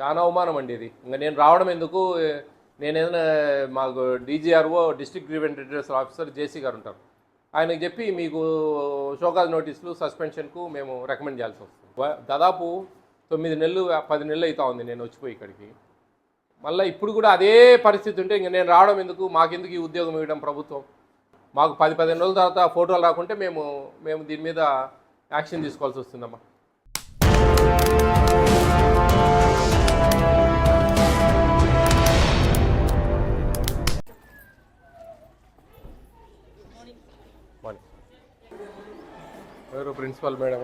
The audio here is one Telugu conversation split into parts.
చాలా అవమానం అండి ఇది. ఇంకా నేను రావడం ఎందుకు? నేను ఏదైనా మాకు DGRO district grievance redressal officer JC గారు ఉంటారు. ఆయనకు చెప్పి మీకు షోకాజ్ నోటీసులు సస్పెన్షన్కు మేము రికమెండ్ చేయాల్సి వస్తుంది. దాదాపు తొమ్మిది నెలలు పది నెలలు అవుతా ఉంది నేను వచ్చిపోయి ఇక్కడికి. మళ్ళీ ఇప్పుడు కూడా అదే పరిస్థితి ఉంటే ఇంక నేను రావడం ఎందుకు? మాకెందుకు ఈ ఉద్యోగం ఇవ్వడం ప్రభుత్వం? మాకు పది పదిహేను రోజుల తర్వాత ఫోటోలు రాకుంటే మేము మేము దీని మీద యాక్షన్ తీసుకోవాల్సి వస్తుందమ్మా. మార్నింగ్ ఎవరు ప్రిన్సిపల్ మేడం?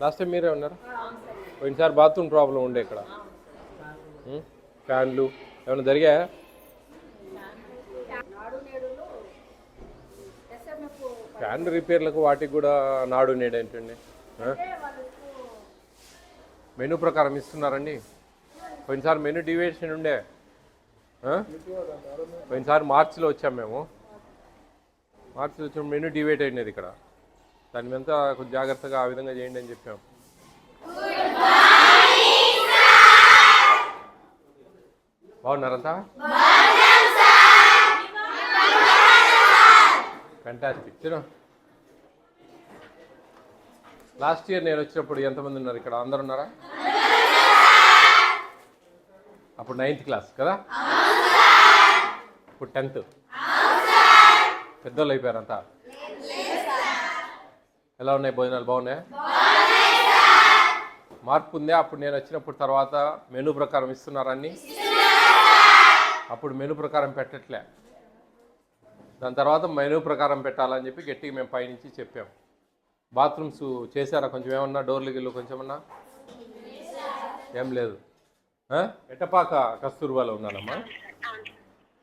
లాస్ట్ టైం మీరే ఉన్నారు? పోయినసారి బాత్రూమ్ ప్రాబ్లం ఉండే ఇక్కడ? ఫ్యాన్లు ఏమైనా జరిగాయా? ఫ్యాన్ రిపేర్లకు వాటికి కూడా నాడు నేడు ఏంటండి? మెనూ ప్రకారం ఇస్తున్నారండి. పోయినసారి మెనూ డివియేషన్ ఉండే? పోయినసారి మార్చిలో వచ్చాం మేము. మార్చిలో వచ్చిన మెనూ డివేట్ అయినది ఇక్కడ. దాని మీద కొంచెం జాగ్రత్తగా ఆ విధంగా చేయండి అని చెప్పాం. బాగున్నారంతా ఫెంటాస్టిక్ తిన. లాస్ట్ ఇయర్ నేను వచ్చినప్పుడు ఎంతమంది ఉన్నారు ఇక్కడ? అందరు ఉన్నారా? అప్పుడు నైన్త్ క్లాస్ కదా? ఇప్పుడు టెన్త్ పెద్దోళ్ళు అయిపోయారంతా ఎలా ఉన్నాయి భోజనాలు? బాగున్నాయా? మార్పు ఉందే? అప్పుడు నేను వచ్చినప్పుడు తర్వాత మెనూ ప్రకారం ఇస్తున్నారని అప్పుడు మెనూ ప్రకారం పెట్టట్లే. దాని తర్వాత మెనూ ప్రకారం పెట్టాలని చెప్పి గట్టిగా మేము పైనుంచి చెప్పాం. బాత్రూమ్స్ చేశారా కొంచెం? ఏమన్నా? డోర్లు గిల్లు కొంచెమన్నా? ఏం లేదు. ఎటపాక కస్తూర్బాలో ఉన్నానమ్మా.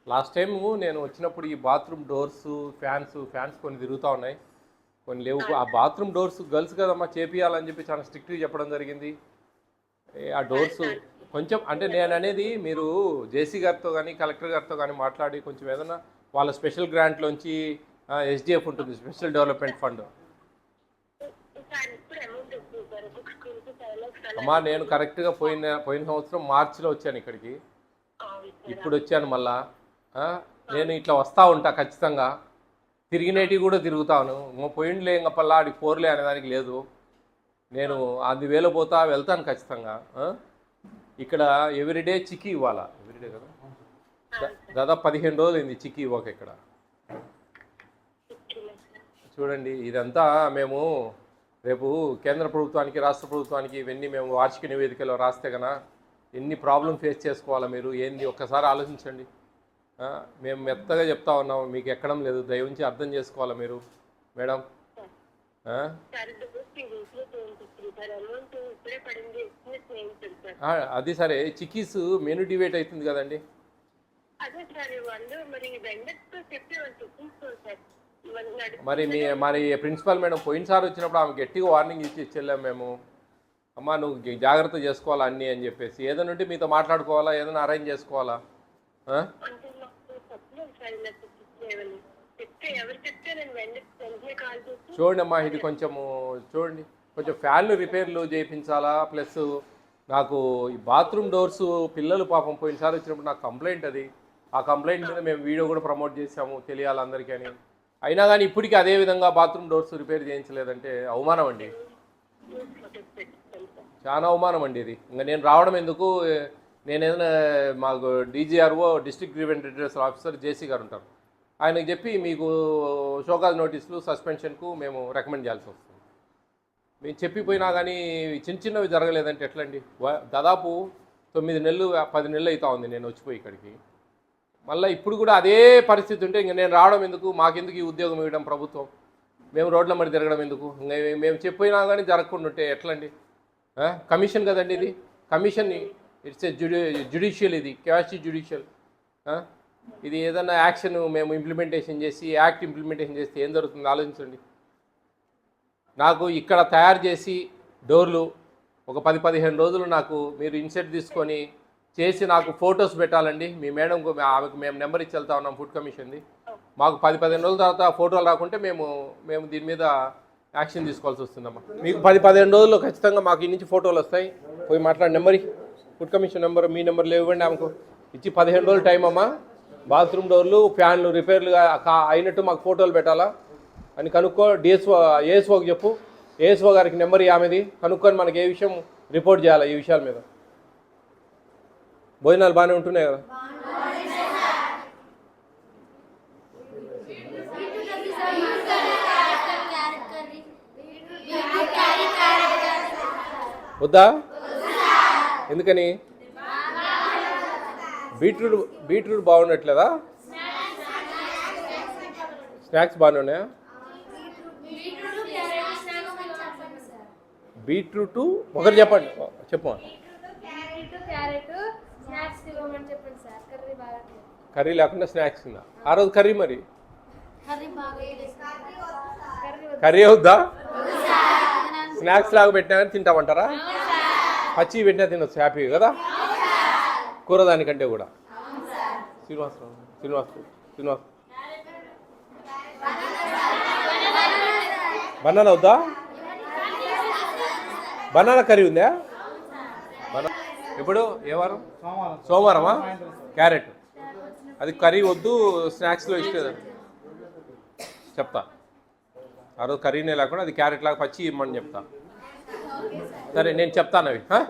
లాస్ట్ టైం నేను వచ్చినప్పుడు ఈ బాత్రూమ్ డోర్స్ ఫ్యాన్స్ ఫ్యాన్స్ కొన్ని తిరుగుతూ ఉన్నాయి. కొన్ని లేవు. ఆ బాత్రూమ్ డోర్స్ గర్ల్స్ కదమ్మా చేపియాలని చెప్పి చాలా స్ట్రిక్ట్గా చెప్పడం జరిగింది. ఆ డోర్స్ కొంచెం అంటే నేను అనేది మీరు జేసీ గారితో కానీ కలెక్టర్ గారితో కానీ మాట్లాడి కొంచెం ఏదైనా వాళ్ళ స్పెషల్ గ్రాంట్లోంచి ఎస్డిఎఫ్ ఉంటుంది స్పెషల్ డెవలప్మెంట్ ఫండ్ సార్ ఇప్పుడు అమౌంట్ వస్తుంది సార్ ఒక్కొక్క స్కూల్కి ఫైవ్ లాక్స్ అలా అమ్మా నేను కరెక్ట్గా పోయిన పోయిన సంవత్సరం మార్చిలో వచ్చాను ఇక్కడికి. ఇప్పుడు వచ్చాను మళ్ళా నేను ఇట్లా వస్తూ ఉంటా ఖచ్చితంగా. తిరిగినేటివి కూడా తిరుగుతాను. ఇంకో పోయిండ్లే ఇంక పల్లా ఆడికి పోర్లే అనేదానికి లేదు. నేను అది వేలో పోతా వెళ్తాను ఖచ్చితంగా? ఇక్కడ ఎవ్రీడే చిక్కీ ఇవ్వాలా. ఎవ్రీడే కదా? దాదాపు పదిహేను రోజులు అయింది చిక్కీ ఇవ్వక ఇక్కడ. చూడండి ఇదంతా మేము రేపు కేంద్ర ప్రభుత్వానికి రాష్ట్ర ప్రభుత్వానికి ఇవన్నీ మేము వార్షిక నివేదికలో రాస్తే కన్నా ఎన్ని ప్రాబ్లం ఫేస్ చేసుకోవాలా మీరు? ఏంది? ఒక్కసారి ఆలోచించండి. మేము మెత్తగా చెప్తా ఉన్నాము. మీకు ఎక్కడం లేదు. దయవుంచి అర్థం చేసుకోవాలా మీరు? మేడం? అది సరే. చిక్కీస్ మెను డివేట్ అవుతుంది కదండి. అదే సార్ వాళ్ళు మరి వెండర్స్తో చెప్పి వాళ్ళు సార్. మరి మీ మరి ప్రిన్సిపల్ మేడం పోయినసారి వచ్చినప్పుడు ఆమె గట్టిగా వార్నింగ్ ఇచ్చి ఇచ్చెళ్ళాం మేము. అమ్మా నువ్వు జాగ్రత్త చేసుకోవాలా అన్నీ అని చెప్పేసి. ఏదైనా ఉంటే మీతో మాట్లాడుకోవాలా? ఏదైనా అరేంజ్ చేసుకోవాలా? చూడండి అమ్మా ఇది కొంచెము చూడండి. కొంచెం ఫ్యాన్లు రిపేర్లు చేయించాలా? ప్లస్ నాకు ఈ బాత్రూమ్ డోర్స్ పిల్లలు పాపం పోయినసారి వచ్చినప్పుడు నాకు కంప్లైంట్ అది. ఆ కంప్లైంట్ మీద మేము వీడియో కూడా ప్రమోట్ చేసాము తెలియాలి అందరికీ అని. అయినా కానీ ఇప్పటికీ అదే విధంగా బాత్రూమ్ డోర్స్ రిపేర్ చేయించలేదంటే అవమానం అండి. చాలా అవమానం అండి ఇది. ఇంకా నేను రావడం ఎందుకు? నేనేదైనా మాకు DGRO district grievance redressal officer JC గారు ఉంటారు. ఆయనకు చెప్పి మీకు షోకాజ్ నోటీసులు సస్పెన్షన్కు మేము రికమెండ్ చేయాల్సి వస్తుంది. మేము చెప్పిపోయినా కానీ చిన్న చిన్నవి జరగలేదంటే ఎట్లండి? దాదాపు తొమ్మిది నెలలు పది నెలలు అవుతా ఉంది నేను వచ్చిపోయి ఇక్కడికి. మళ్ళీ ఇప్పుడు కూడా అదే పరిస్థితి ఉంటే ఇంక నేను రావడం ఎందుకు? మాకెందుకు ఈ ఉద్యోగం ఇవ్వడం ప్రభుత్వం? మేము రోడ్ల మరి తిరగడం ఎందుకు? మేము చెప్పినా కానీ జరగకుండా ఉంటే ఎట్లండి? కమిషన్ కదండి ఇది. కమిషన్ ఇట్స్ ఏ జుడి జ్యుడిషియల్ ఇది. Cash judicial. ఇది ఏదైనా యాక్షన్ మేము ఇంప్లిమెంటేషన్ చేసి యాక్ట్ ఇంప్లిమెంటేషన్ చేస్తే ఏం జరుగుతుంది? ఆలోచించండి. నాకు ఇక్కడ తయారు చేసి డోర్లు ఒక పది పదిహేను రోజులు నాకు మీరు ఇన్సెట్ తీసుకొని చేసి నాకు ఫొటోస్ పెట్టాలండి. మీ మేడంకు ఆమెకు మేము నెంబర్ ఇచ్చి వెళ్తా ఉన్నాం ఫుడ్ కమిషన్ది మాకు పది పదిహేను రోజుల తర్వాత ఫోటోలు రాకుంటే మేము మేము దీని మీద యాక్షన్ తీసుకోవాల్సి వస్తుందమ్మా. మీకు పది పదిహేను రోజుల్లో ఖచ్చితంగా మాకు ఈ నుంచి ఫోటోలు వస్తాయి. పోయి మాట్లాడి నెంబర్ ఫుడ్ కమిషన్ నెంబర్ మీ నెంబర్ ఇవ్వండి ఆమెకు. ఇచ్చి పదిహేను రోజులు టైం అమ్మా. బాత్రూమ్ డోర్లు ఫ్యాన్లు రిపేర్లుగా అయినట్టు మాకు ఫోటోలు పెట్టాలా? అని కనుక్కో డిఎస్ఓ ఏఎస్ఓకి చెప్పు. ఏఎస్ఓ గారికి నెంబర్ ఆమెది. కనుక్కొని మనకి ఏ విషయం రిపోర్ట్ చేయాలి ఈ విషయాల మీద? భోజనాలు బాగానే ఉంటున్నాయి కదా? వద్దా? ఎందుకని? Beetroot beetroot బాగుండట్లేదా? స్నాక్స్ బాగానే ఉన్నాయా? బీట్రూట్ ఒకరు చెప్పండి. చెప్పండి స్నాక్స్ ఇవ్వమని చెప్పండి సార్. కర్రీ లేకుండా స్నాక్స్ ఉందా ఆ రోజు కర్రీ మరి? కర్రీ అవుద్దా స్నాక్స్ లాగా పెట్టినా కానీ తింటామంటారా? పచ్చి పెట్టినా తినొచ్చు హ్యాపీ కదా? కూర దానికంటే కూడా. శ్రీనివాసరావు శ్రీనివాసరావు శ్రీనివాస్ బనానా వద్దా? బనానా కర్రీ ఉందా? ఎప్పుడు? ఏ వారం? సోమవారమా? క్యారెట్. అది కర్రీ వద్దు స్నాక్స్లో ఇష్టం. చెప్తా. ఆ రోజు కర్రీనే లేకుండా అది క్యారెట్ లాగా పచ్చి ఇమ్మని చెప్తా. సరే నేను చెప్తాను అవి. ఆ?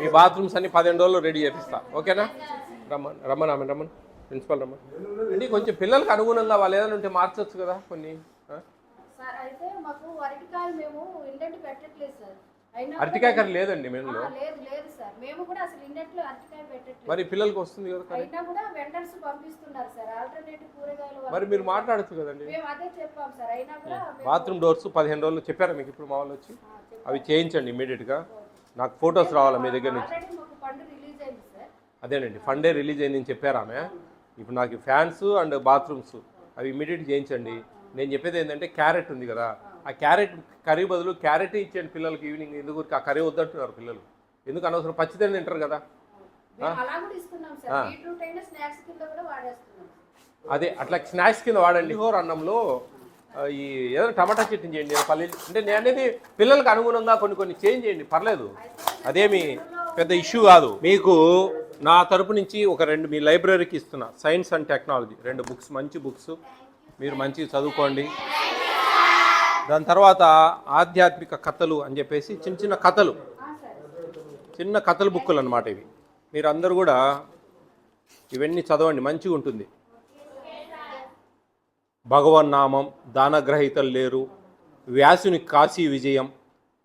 మీ బాత్రూమ్స్ అన్ని పదిహేను రోజులు రెడీ చేపిస్తా. ఓకేనా? రమ్మన్ రమ్మన్ ఆమె రమ్మన్. ప్రిన్సిపల్ రమ్మన్. అంటే కొంచెం పిల్లలకు అనుగుణంగా వాళ్ళు ఏదైనా ఉంటే మార్చొచ్చు కదా కొన్ని. అయితే మాకు అరటికాయలు మేము పెట్టట్లేదు సార్. అరటికాయ లేదండి మెనులో? ఆ, లేదు లేదు సార్. మేము కూడా అసలు ఇండెంట్లో అరటికాయ పెట్టట్లేదు. మరి పిల్లలకి వస్తుంది కదా కర్రీ? అయినా కూడా వెండర్స్ పంపిస్తున్నారు సార్. ఆల్టర్నేటివ్ కూరగాయలు వాళ్ళు- మరి మీరు మాట్లాడచ్చు కదండి. మేము అదే చెప్పాం సార్. అయినా కూడా మేము- బాత్రూమ్ డోర్స్ పదిహేను రోజులు చెప్పారా మీకు ఇప్పుడు మా వాళ్ళు వచ్చి? అవి చేయించండి ఇమీడియట్గా నాకు ఫొటోస్ రావాలా మీ దగ్గర నుంచి? అదేనండి ఫండే రిలీజ్ అయిందని చెప్పారు ఆమె? ఇప్పుడు నాకు ఫ్యాన్స్ అండ్ బాత్రూమ్స్ అవి ఇమీడియట్ చేయించండి. నేను చెప్పేది ఏంటంటే క్యారెట్ ఉంది కదా ఆ క్యారెట్ కర్రీ బదులు క్యారెట్ ఇచ్చేయండి పిల్లలకి ఈవినింగ్. ఎందుకు ఆ కర్రీ వద్దంటున్నారు పిల్లలు? ఎందుకు అనవసరం? పచ్చిదని తింటారు కదా. మేము అలా కూడా ఇస్తున్నాం సార్. బీట్రూట్ అయినా స్నాక్స్ కింద కూడా వాడేస్తున్నాం. అదే అట్లా స్నాక్స్ కింద వాడండి. హోర్ అన్నంలో ఈ ఏదైనా టమాటా చట్నీ చేయండి పల్లి అంటే నేను అనేది పిల్లలకు అనుగుణంగా కొన్ని కొన్ని చేంజ్ చేయండి పర్లేదు. అదేమి పెద్ద ఇష్యూ కాదు. మీకు నా తరపు నుంచి ఒక రెండు మీ లైబ్రరీకి ఇస్తున్నా. Science and technology. రెండు బుక్స్ మంచి బుక్స్. మీరు మంచిగా చదువుకోండి. దాని తర్వాత ఆధ్యాత్మిక కథలు అని చెప్పేసి చిన్న చిన్న కథలు. చిన్న కథల బుక్కులు అనమాట ఇవి. మీరు అందరూ కూడా ఇవన్నీ చదవండి మంచిగా ఉంటుంది. భగవన్నామం దానగ్రహీతలు లేరు వ్యాసుని కాశీ విజయం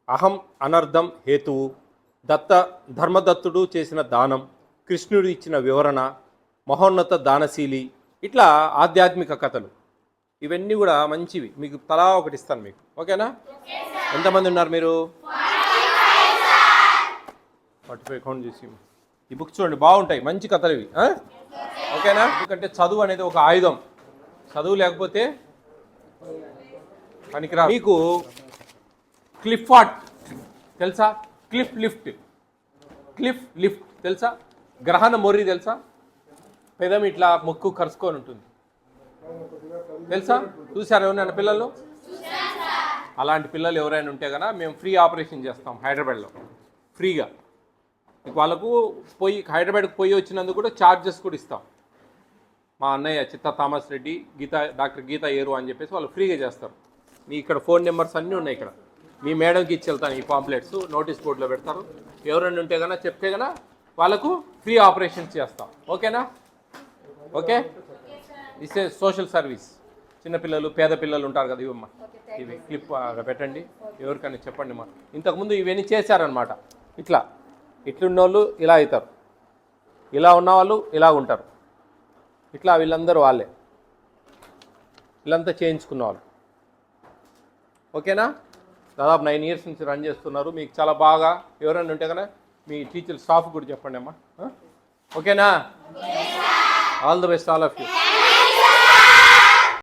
అహం అనర్థం హేతువు దత్త ధర్మదత్తుడు చేసిన దానం కృష్ణుడు ఇచ్చిన వివరణ మహోన్నత దానశీలి ఇట్లా ఆధ్యాత్మిక కథలు. ఇవన్నీ కూడా మంచివి. మీకు తలా ఒకటి ఇస్తాను మీకు. ఓకేనా? ఎంతమంది ఉన్నారు మీరు? ఫార్టీ ఫైవ్ కౌంట్ చేసి ఈ బుక్స్ చూడండి బాగుంటాయి. మంచి కథలు ఇవి ఓకేనా? ఎందుకంటే చదువు అనేది ఒక ఆయుధం. చదువు లేకపోతే పనికిరా మీకు క్లిఫ్ ఆర్ట్ తెలుసా? Cleft lift. క్లిఫ్ లిఫ్ట్ తెలుసా? గ్రహణ మొర్రి తెలుసా? పెదమి ఇట్లా మొక్కు కరుచుకొని ఉంటుంది. తెలుసా? చూసారు ఎవరైనా పిల్లలు? అలాంటి పిల్లలు ఎవరైనా ఉంటే కనుక మేము ఫ్రీ ఆపరేషన్ చేస్తాం హైదరాబాద్లో. ఫ్రీగా. వాళ్ళకు పోయి హైదరాబాద్కి పోయి వచ్చినందుకు కూడా ఛార్జెస్ కూడా ఇస్తాం. మా అన్నయ్య చిత్త థామస్ రెడ్డి గీత డాక్టర్ గీత ఏరు అని చెప్పేసి వాళ్ళు ఫ్రీగా చేస్తారు. మీ ఇక్కడ ఫోన్ నెంబర్స్ అన్నీ ఉన్నాయి ఇక్కడ. మీ మేడంకి ఇచ్చి వెళ్తాను ఈ పాంప్లెట్స్ నోటీస్ బోర్డులో పెడతారు. ఎవరైనా ఉంటే కన్నా చెప్తే కన్నా వాళ్ళకు ఫ్రీ ఆపరేషన్స్ చేస్తాం. ఓకేనా? Okay? This a social service చిన్నపిల్లలు పేద పిల్లలు ఉంటారు కదా ఇవమ్మా. ఇవి క్లిప్ పెట్టండి. ఎవరికైనా చెప్పండి మా. ఇంతకుముందు ఇవన్నీ చేశారనమాట ఇట్లా. ఇట్లున్న వాళ్ళు ఇలా అవుతారు. ఇలా ఉన్న వాళ్ళు ఇలా ఉంటారు. ఇట్లా వీళ్ళందరూ వాళ్ళే. వీళ్ళంతా చేయించుకున్న వాళ్ళు ఓకేనా? దాదాపు నైన్ ఇయర్స్ నుంచి రన్ చేస్తున్నారు. మీకు చాలా బాగా ఎవరైనా ఉంటే కదా మీ టీచర్ స్టాఫ్ కూడా చెప్పండి అమ్మా. ఓకేనా? All the best all of you